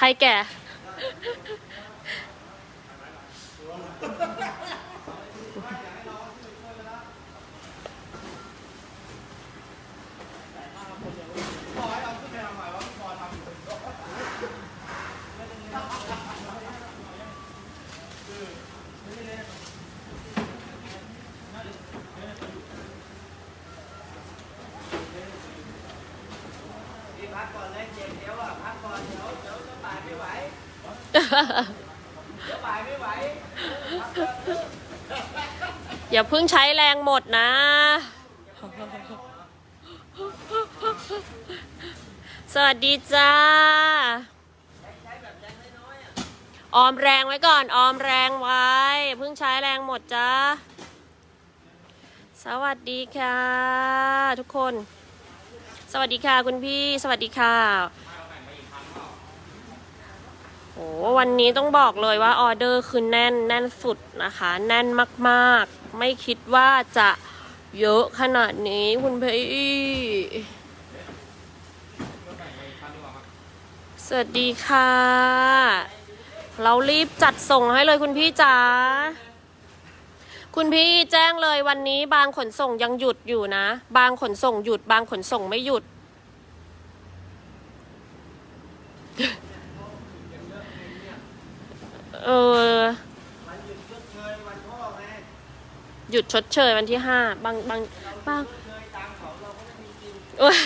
ใครแก่ พักก่อนเลยเจ็บเดี๋ยวอะพักก่อนเดี๋ยวเดี๋ยวจะบ่ายไม่ไหวเดี๋ยวบ่ายไม่ไหวพักก่อนเถอะอย่าเพิ่งใช้แรงหมดนะ สวัสดีจ้า ออมแรงไว้ก่อน ออมแรงไว้ เพิ่งใช้แรงหมดจ้า สวัสดีค่ะ ทุกคน สวัสดีค่ะคุณพี่สวัสดีค่ะโอ้วันนี้ต้องบอกเลยว่าออเดอร์คือแน่นแน่นสุดนะคะ แน่นมากๆ ไม่คิดว่าจะเยอะขนาดนี้คุณพี่สวัสดีค่ะ เรารีบจัดส่งให้เลยคุณพี่จ๋า คุณพี่แจ้งเลยวันนี้บางขนส่งยังหยุดอยู่นะ บางขนส่งหยุด บางขนส่งไม่หยุด เออวันหยุดชดเชยวันพ่อไงหยุดชดเชยวันที่ห้าบางบางบางเคยตามเขาเราก็ไม่มีกินเอ้ย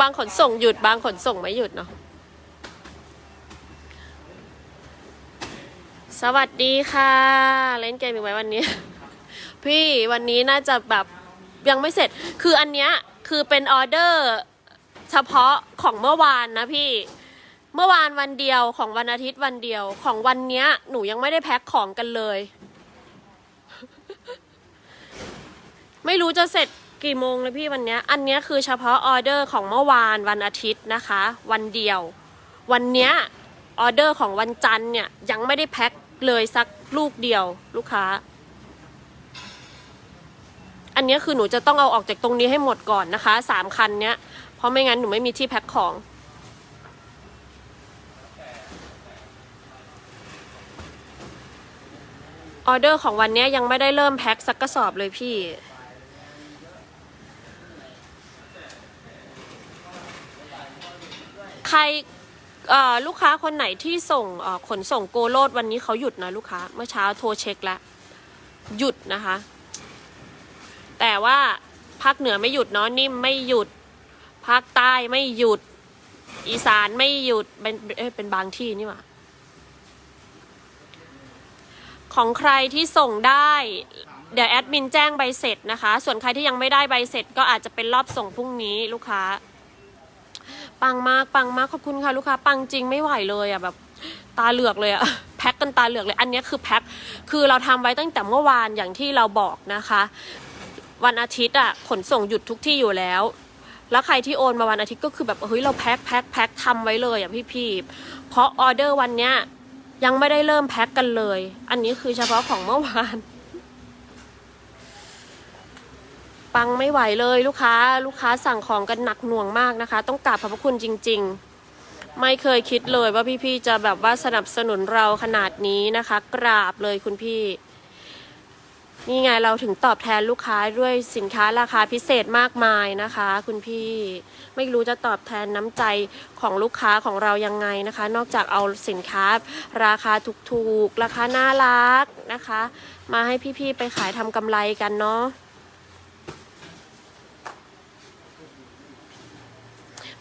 บางขนส่งหยุด บางขนส่งไม่หยุดเนาะ สวัสดีค่ะ เล่นเกมอีกไหมวันนี้ พี่วันนี้น่าจะแบบยังไม่เสร็จ คืออันเนี้ยคือเป็นออเดอร์เฉพาะของเมื่อวานนะพี่ เมื่อวานวันเดียวของวันอาทิตย์วันเดียวของวันเนี้ย หนูยังไม่ได้แพ็คของกันเลย ไม่รู้จะเสร็จกี่โมงเลยพี่วันเนี้ย อันเนี้ยคือเฉพาะออเดอร์ของเมื่อวานวันอาทิตย์นะคะ วันเดียว วันเนี้ยออเดอร์ของวันจันทร์เนี่ยยังไม่ได้แพ็ค เลยสักลูกเดียวลูกค้า อันนี้คือหนูจะต้องเอาออกจากตรงนี้ให้หมดก่อนนะคะสามคันเนี้ย เพราะไม่งั้นหนูไม่มีที่แพ็คของออเดอร์ของวันเนี้ยยังไม่ได้เริ่มแพ็คสักกระสอบเลยพี่ ใคร ลูกค้าคนไหนที่ส่งขนส่งโกโลดวันนี้เขาหยุดนะลูกค้า เมื่อเช้าโทรเช็คแล้วหยุดนะคะ แต่ว่าภาคเหนือไม่หยุดเนาะนิ่มไม่หยุดภาคใต้ไม่หยุด อีสานไม่หยุดเป็นเป็นบางที่นี่หว่าของใครที่ส่งได้ เดี๋ยวแอดมินแจ้งใบเสร็จนะคะ ส่วนใครที่ยังไม่ได้ใบเสร็จ ก็อาจจะเป็นรอบส่งพรุ่งนี้ลูกค้า ปังมากปังมากขอบคุณค่ะลูกค้าปังจริงไม่ไหวเลยอะแบบตาเหลือกเลยอะแพ็คกันตาเหลือกเลย อันนี้คือแพ็คคือเราทำไว้ตั้งแต่เมื่อวานอย่างที่เราบอกนะคะ วันอาทิตย์อะขนส่งหยุดทุกที่อยู่แล้วแล้วใครที่โอนมาวันอาทิตย์ก็คือแบบเฮ้ยเราแพ็คแพ็คแพ็คทำไว้เลยอะพี่พี่ๆเพราะออเดอร์วันเนี้ยยังไม่ได้เริ่มแพ็คกันเลย อันนี้คือเฉพาะของเมื่อวาน ปังไม่ไหวเลยลูกค้า ลูกค้าสั่งของกันหนักหน่วงมากนะคะ ต้องกราบขอบพระคุณจริง ๆ ไม่เคยคิดเลยว่าพี่ๆจะแบบว่าสนับสนุนเราขนาดนี้นะคะ กราบเลยคุณพี่ นี่ไงเราถึงตอบแทนลูกค้าด้วยสินค้าราคาพิเศษมากมายนะคะ คุณพี่ ไม่รู้จะตอบแทนน้ำใจของลูกค้าของเรายังไงนะคะ นอกจากเอาสินค้า ราคาถูกๆ ราคาน่ารักนะคะ มาให้พี่ๆไปขายทำกำไรกันเนาะ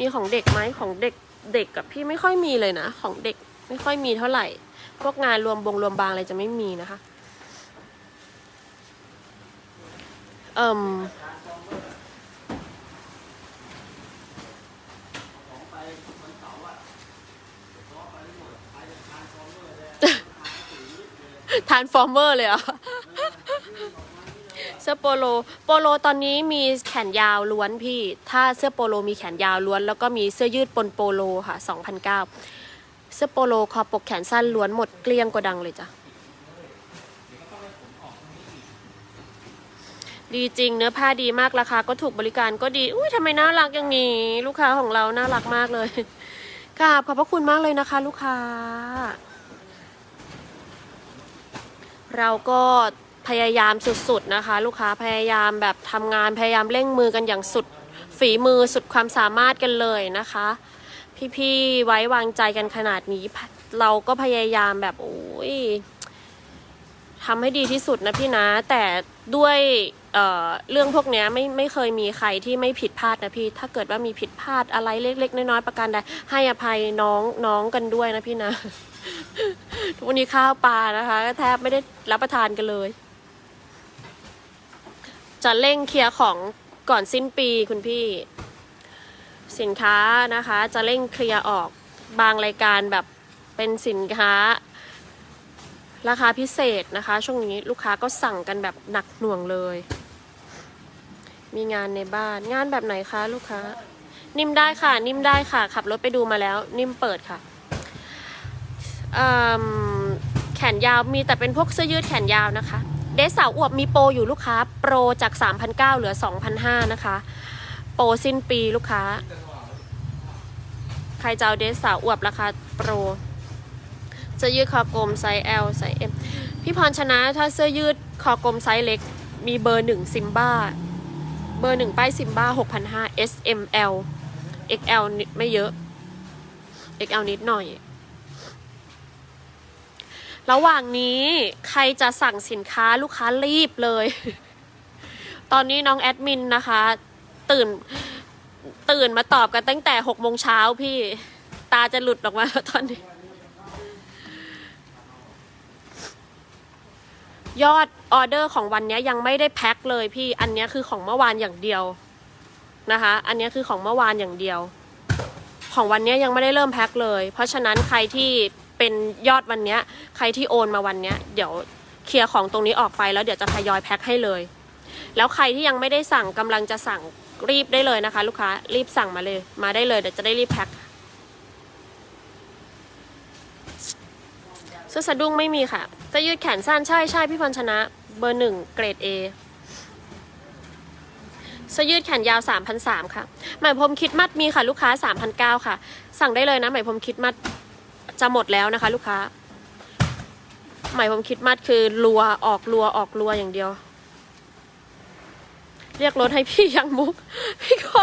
มีของเด็กไหมของเด็กเด็กกับพี่ไม่ค่อยมีเลยนะ ของเด็กไม่ค่อยมีเท่าไหร่ พวกงานรวมบงรวมบางอะไรจะไม่มีนะคะ เอ่มทานฟอร์เมอร์เลยเหรอ เสื้อโปโล โปโลตอนนี้มีแขนยาวล้วนพี่ ถ้าเสื้อโปโลมีแขนยาวล้วน แล้วก็มีเสื้อยืดปนโปโลค่ะ2,009เสื้อโปโลคอปกแขนสั้นล้วนหมดเกลี้ยงกว่าดังเลยจ้ะ ดีจริงเนื้อผ้าดีมากราคาก็ถูกบริการก็ดี อุ้ยทำไมน่ารักอย่างนี้ ลูกค้าของเราน่ารักมากเลยกราบขอบพระคุณมากเลยนะคะ ลูกค้า เราก็ พยายามสุดๆนะคะ ลูกค้าพยายามแบบทำงานพยายามเร่งมือกันอย่างสุดฝีมือสุดความสามารถกันเลยนะคะ พี่ๆไว้วางใจกันขนาดนี้ เราก็พยายามแบบโอ้ยทำให้ดีที่สุดนะพี่นะ แต่ด้วยเเรื่องพวกนี้ไม่ไม่เคยมีใครที่ไม่ผิดพลาดนะพี่ ถ้าเกิดว่ามีผิดพลาดอะไรเล็ก ๆ น้อยๆประการใดให้อภัยน้องน้องกันด้วยนะพี่นะทุกวันนี้ข้าวปลานะคะแทบไม่ได้รับประทานกันเลย จะเร่งเคลียร์ของก่อนสิ้นปีคุณพี่ สินค้านะคะ จะเร่งเคลียร์ออกบางรายการแบบเป็นสินค้า ราคาพิเศษนะคะ ช่วงนี้ลูกค้าก็สั่งกันแบบหนักหน่วงเลย มีงานในบ้านงานแบบไหนคะลูกค้า นิ่มได้ค่ะ นิ่มได้ค่ะ ขับรถไปดูมาแล้ว นิ่มเปิดค่ะแขนยาวมีแต่เป็นพวกเสื้อยืดแขนยาวนะคะ เดซสาวอวบมีโปรอยู่ลูกค้า โปรจาก 3,900 เหลือ 2,500 นะคะ โปรสิ้นปีลูกค้า ใครจะเอาเดซสาวอวบราคาโปรเสื้อยืดคอกลมไซส์ L ไซส์ M พี่พรชนะถ้าเสื้อยืดคอกลมไซส์เล็ก มีเบอร์หนึ่งซิมบ้าเบอร์หนึ่งป้ายซิมบ้าหกพันห้า S M L XL นิดไม่เยอะ XL นิดหน่อย ระหว่างนี้ใครจะสั่งสินค้าลูกค้ารีบเลย ตอนนี้น้องแอดมินนะคะ ตื่นตื่นมาตอบกันตั้งแต่หกโมงเช้าพี่ตาจะหลุดออกมาแล้วตอนนี้ ยอดออเดอร์ของวันนี้ยังไม่ได้แพ็คเลยพี่อันนี้คือของเมื่อวานอย่างเดียวนะคะ อันนี้คือของเมื่อวานอย่างเดียว ของวันนี้ยังไม่ได้เริ่มแพ็คเลย เพราะฉะนั้นใครที่ เป็นยอดวันนี้ใครที่โอนมาวันนี้เดี๋ยวเคลียร์ของตรงนี้ออกไปแล้วเดี๋ยวจะทยอยแพ็คให้เลย แล้วใครที่ยังไม่ได้สั่งกำลังจะสั่งรีบได้เลยนะคะ ลูกค้ารีบสั่งมาเลย มาได้เลยเดี๋ยวจะได้รีบแพ็คเสื้อสะดุ้งไม่มีค่ะเสื้อยืดแขนสั้นใช่ใช่พี่พรชนะ เบอร์หนึ่งเกรด A เสื้อยืดแขนยาว3,300ค่ะไหมพรมคิดมัดมีค่ะลูกค้า3,900ค่ะ สั่งได้เลยนะไหมพรมคิดมัด จะหมดแล้วนะคะ ลูกค้าหมพรมคิดมัดคือรัวออกรัวออกรัวอย่างเดียว เรียกรถให้พี่ยังมุก พี่ก็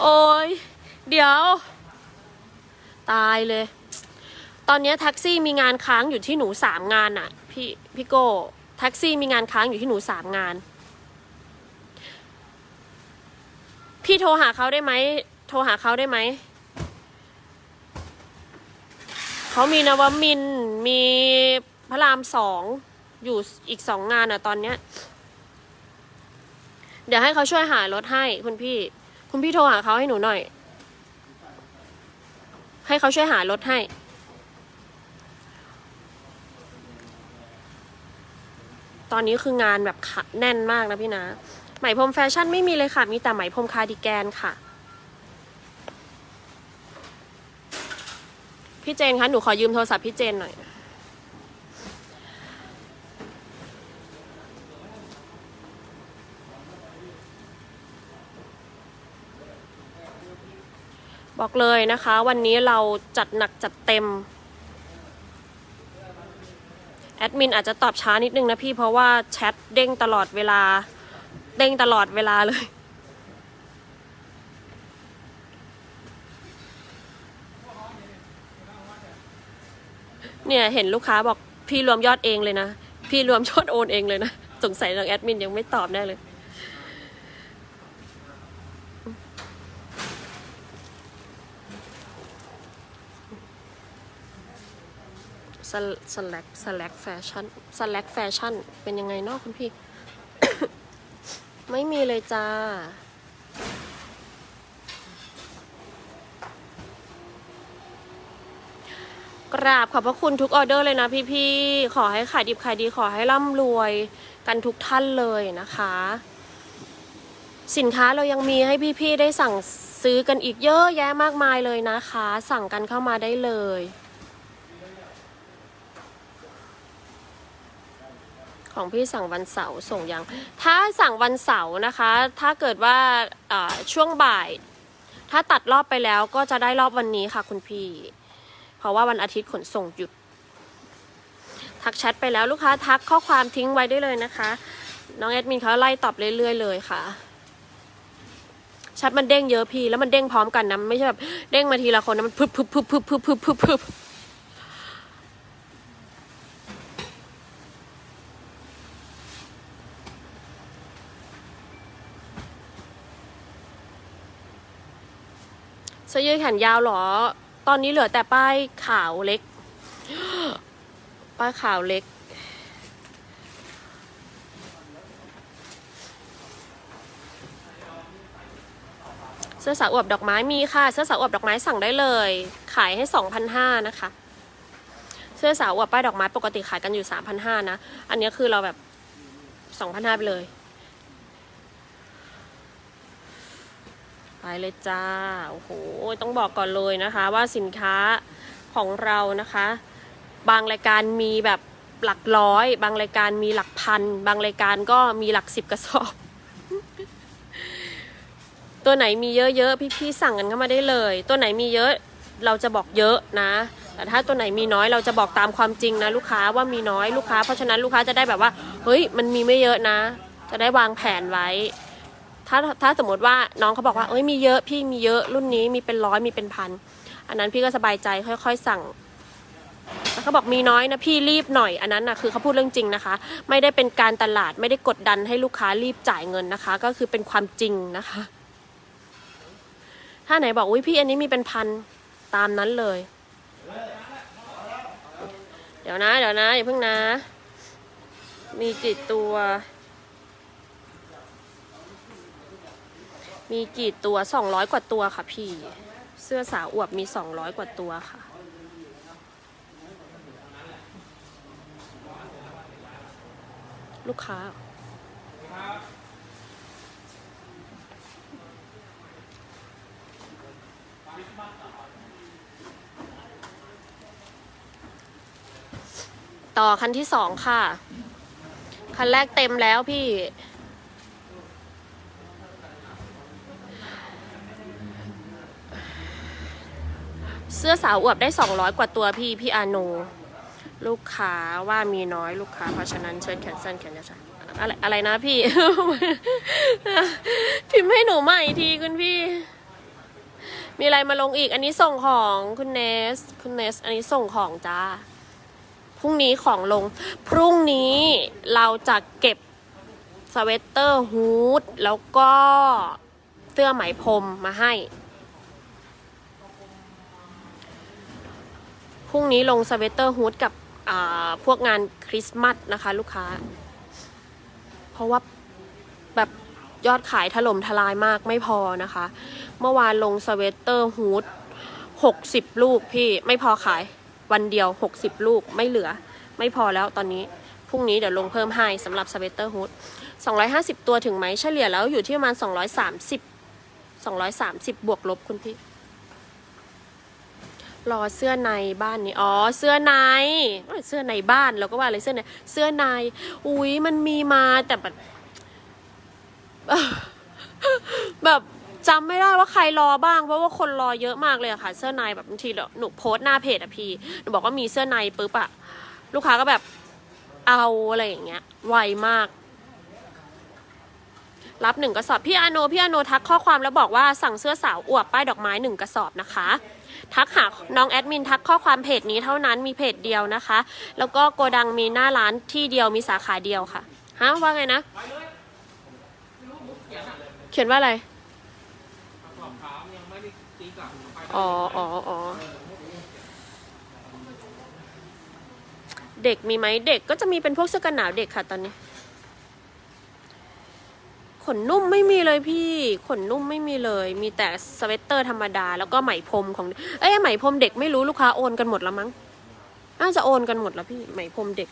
โอ้ยเดี๋ยว ตายเลย ตอนนี้แท็กซี่มีงานค้างอยู่ที่หนูสามงานอะพี่พี่โก้แท็กซี่มีงานค้างอยู่ที่หนูสามงาน พี่โทรหาเขาได้ไหมโทรหาเขาได้ไหม เขามีนวมิน มีพระรามสองอยู่อีกสองงานอะตอนเนี้ย เดี๋ยวให้เขาช่วยหารถให้คุณพี่ คุณพี่โทรหาเขาให้หนูหน่อย ให้เขาช่วยหารถให้ตอนนี้คืองานแบบแน่นมากนะพี่นะ ไหมพรมแฟชั่นไม่มีเลยค่ะ มีแต่ไหมพรมคาร์ดิแกนค่ะ พี่เจนคะหนูขอยืมโทรศัพท์พี่เจนหน่อย บอกเลยนะคะ วันนี้เราจัดหนักจัดเต็ม แอดมินอาจจะตอบช้านิดนึงนะพี่เพราะว่าแชทเด้งตลอดเวลา เด้งตลอดเวลาเลย เนี่ยเห็นลูกค้าบอกพี่รวมยอดเองเลยนะ พี่รวมยอดโอนเองเลยนะ สงสัยทางแอดมินยังไม่ตอบแน่เลยสสแลกสแลกแฟชั่นสแลกแฟชั่นเป็นยังไงเนาะคุณพี่ ไม่มีเลยจ้า ราบขอบพระคุณทุกออเดอร์เลยนะพี่ๆ ขอให้ขายดิบขายดีขอให้ร่ำรวยกันทุกท่านเลยนะคะ สินค้าเรายังมีให้พี่ๆ ได้สั่งซื้อกันอีกเยอะแยะมากมายเลยนะคะ สั่งกันเข้ามาได้เลยของพี่สั่งวันเสาร์ส่งยัง ถ้าสั่งวันเสาร์นะคะ ถ้าเกิดว่าาช่วงบ่าย ถ้าตัดรอบไปแล้วก็จะได้รอบวันนี้ค่ะคุณพี่ ราะว่าวันอาทิตย์ขนส่งหยุด ทักแชทไปแล้วลูกค้าทักข้อความทิ้งไว้ได้เลยนะคะ น้องแอดมินเขาไล่ตอบเรื่อยๆเลยค่ะแชทมันเด้งเยอะพี่ แล้วมันเด้งพร้อมกันนะไม่ใช่แบบเด้งมาทีละคนนะมันพึบพึบพึบพึบพึบพึบพึบพึบเสื้อยืดแขนยาวเหรอ ตอนนี้เหลือแต่ป้ายขาวเล็ก ป้ายขาวเล็ก เสื้อสาวอวบดอกไม้มีค่ะ เสื้อสาวอวบดอกไม้สั่งได้เลย ขายให้สองพันห้านะคะ เสื้อสาวอวบป้ายดอกไม้ปกติขายกันอยู่สามพันห้านะ อันนี้คือเราแบบสองพันห้าไปเลย ไป เลยจ้า โอ้โห ต้องบอกก่อนเลยนะคะ ว่าสินค้าของเรานะคะ บางรายการมีแบบหลักร้อย บางรายการมีหลักพัน บางรายการก็มีหลักสิบกระสอบ ตัวไหนมีเยอะๆ พี่ๆสั่งกันเข้ามาได้เลย ตัวไหนมีเยอะเราจะบอกเยอะนะ แต่ถ้าตัวไหนมีน้อยเราจะบอกตามความจริงนะลูกค้าว่ามีน้อยลูกค้า เพราะฉะนั้นลูกค้าจะได้แบบว่า เฮ้ย มันมีไม่เยอะนะ จะได้วางแผนไว้ ถ้าถ้าสมมติว่าน้องเขาบอกว่าเอ้ยมีเยอะพี่มีเยอะรุ่นนี้มีเป็นร้อยมีเป็นพันอันนั้นพี่ก็สบายใจค่อยๆสั่งแล้วเขาบอกมีน้อยนะพี่รีบหน่อยอันนั้นนะคือเขาพูดเรื่องจริงนะคะ ไม่ได้เป็นการตลาดไม่ได้กดดันให้ลูกค้ารีบจ่ายเงินนะคะ ก็คือเป็นความจริงนะคะ ถ้าไหนบอกอุ้ยพี่อันนี้มีเป็นพันตามนั้นเลย เดี๋ยวนะ เดี๋ยวนะอย่าเพิ่งนะ มีกี่ตัว มีกี่ตัวสองร้อยกว่าตัวค่ะพี่ เสื้อสาวอวบมีสองร้อยกว่าตัวค่ะ ลูกค้า ต่อคันที่สองค่ะ คันแรกเต็มแล้วพี่ เสื้อสาวอวบได้ 200 กว่าตัวพี่พี่อาโน ลูกค้าว่ามีน้อยลูกค้า เพราะฉะนั้นเชิญแคนเซิลแคนเซิลอะไรอะไรนะพี่ พิมพ์ให้หนูใหม่ทีคุณพี่ มีอะไรมาลงอีก อันนี้ส่งของคุณเนส คุณเนส อันนี้ส่งของจ้า พรุ่งนี้ของลง พรุ่งนี้เราจะเก็บสเวตเตอร์ฮูดแล้วก็เสื้อไหมพรมมาให้ รุ่งนี้ลงสเวตเตอร์ฮูดกับพวกงานคริสต์มาสนะคะ ลูกค้า เพราะว่าแบบยอดขายถล่มทลายมากไม่พอนะคะ เมื่อวานลงสเวตเตอร์ฮูดหกสิบลูกพี่ไม่พอขายวันเดียวหกสิบลูกไม่เหลือ ไม่พอแล้วตอนนี้พรุ่งนี้เดี๋ยวลงเพิ่มให้สำหรับสเวตเตอร์ฮูดสองร้อยห้าสิบตัวถึงไหมเฉลี่ยแล้วอยู่ที่ประมาณสองร้อยสามสิบสองร้อยสามสิบบวกลบคุณพี่ รอเสื้อในบ้านนี้อ๋อเสื้อในเสื้อในบ้านเราก็ว่าอะไรเสื้อในเสื้อในอุ้ยมันมีมาแต่แบบแบบจำไม่ได้ว่าใครรอบ้างเพราะว่าคนรอเยอะมากเลยอะค่ะ เสื้อในแบบบางทีเหนูโพสต์หน้าเพจอะพี่หนูบอกว่ามีเสื้อในปุ๊บอะลูกค้าก็แบบเอาอะไรอย่างเงี้ยไวมาก รับหนึ่งกระสอบพี่อาโนพี่อาโนทักข้อความแล้วบอกว่าสั่งเสื้อสาวอวบป้ายดอกไม้หนึ่งกระสอบนะคะ ทักหาน้องแอดมินทักข้อความเพจนี้เท่านั้นมีเพจเดียวนะคะ แล้วก็โกดังมีหน้าร้านที่เดียวมีสาขาเดียวค่ะฮะว่าไงนะ เขียนว่าอะไรอ๋ออ๋ออ๋อเด็กมีไหมเด็กก็จะมีเป็นพวกเสื้อกันหนาวเด็กค่ะตอนนี้ ขนนุ่มไม่มีเลยพี่ ขนนุ่มไม่มีเลย มีแต่สเวตเตอร์ธรรมดา แล้วก็ไหมพรมของ เอ้ยไหมพรมเด็กไม่รู้ลูกค้าโอนกันหมดแล้วมั้ง น่าจะโอนกันหมดแล้วพี่ ไหมพรมเด็ก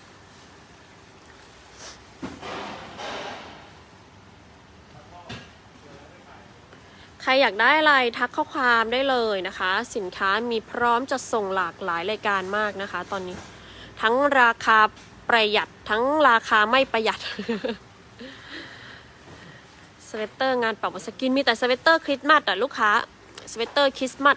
ใครอยากได้อะไรทักข้อความได้เลยนะคะ สินค้ามีพร้อมจะส่งหลากหลายรายการมากนะคะ ตอนนี้ ทั้งราคาประหยัดทั้งราคาไม่ประหยัด เวตเตอร์งานเป่าสกินมีแต่สเวตเตอร์คริสต์มาสอะลูกค้าสเวตเตอร์คริสต์มาส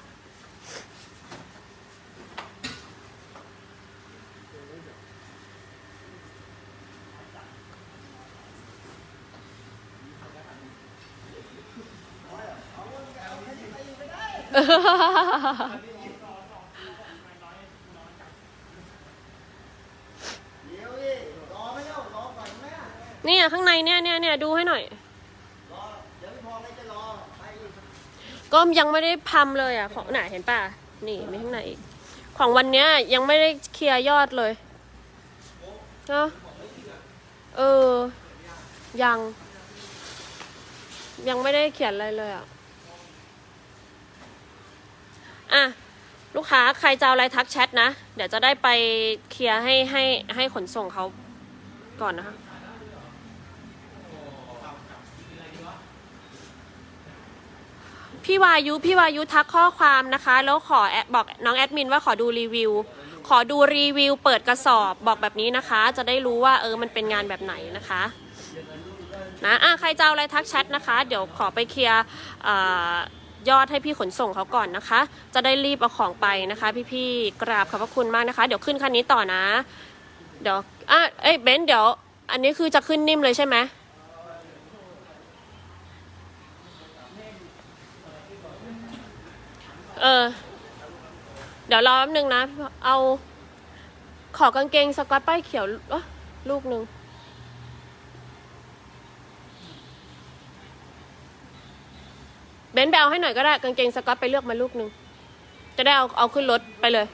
เดี๋ยวดิรอไม่เอารอก่อนแม่เนี่ยข้างในเนี่ยเนี่ยเนี่ยดูให้หน่อย รอเดี๋ยวไม่พอไม่จะรอไปอีก ก็ยังไม่ได้พัมเลยอะ ของไหนเห็นป่ะ นี่มีข้างในอีก ของวันเนี้ยยังไม่ได้เคลียร์ยอดเลยเนาะเออ ยัง ยังไม่ได้เขียนอะไรเลยอะ อะ ลูกค้าใครจะเอาอะไรทักแชทนะ เดี๋ยวจะได้ไปเคลียร์ให้ให้ให้ขนส่งเขาก่อนนะคะ พี่วายุพี่วายุทักข้อความนะคะ แล้วขอแอดบอกน้องแอดมินว่าขอดูรีวิว ขอดูรีวิว เปิดกระสอบบอกแบบนี้นะคะ จะได้รู้ว่าเออมันเป็นงานแบบไหนนะคะนะอะใครจะเอาอะไรทักแชทนะคะ เดี๋ยวขอไปเคลียร์ยอดให้พี่ขนส่งเขาก่อนนะคะ จะได้รีบเอาของไปนะคะ พี่ๆกราบขอบพระคุณมากนะคะ เดี๋ยวขึ้นคันนี้ต่อนะ เดี๋ยวอะเอ้ยเบนเดี๋ยว อันนี้คือจะขึ้นนิ่มเลยใช่ไหม เออ เดี๋ยวรอแป๊บนึงนะ เอา ขอกางเกงสกอตป้ายเขียวอ้อลูกหนึ่งเบนซ์ไปเอาให้หน่อยก็ได้ กางเกงสกอตไปเลือกมาลูกหนึ่งจะได้เอาเอาขึ้นรถไปเลย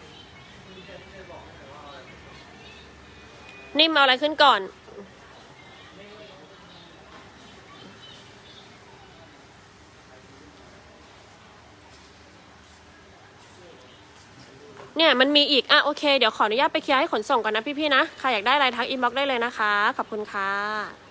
นิ่มเอาอะไรขึ้นก่อน เนี่ยมันมีอีก อะโอเค เดี๋ยวขออนุญาตไปเคลียร์ให้ขนส่งก่อนนะพี่ๆนะ ใครอยากได้อะไรทักอินบ็อกซ์ได้เลยนะคะ ขอบคุณค่ะ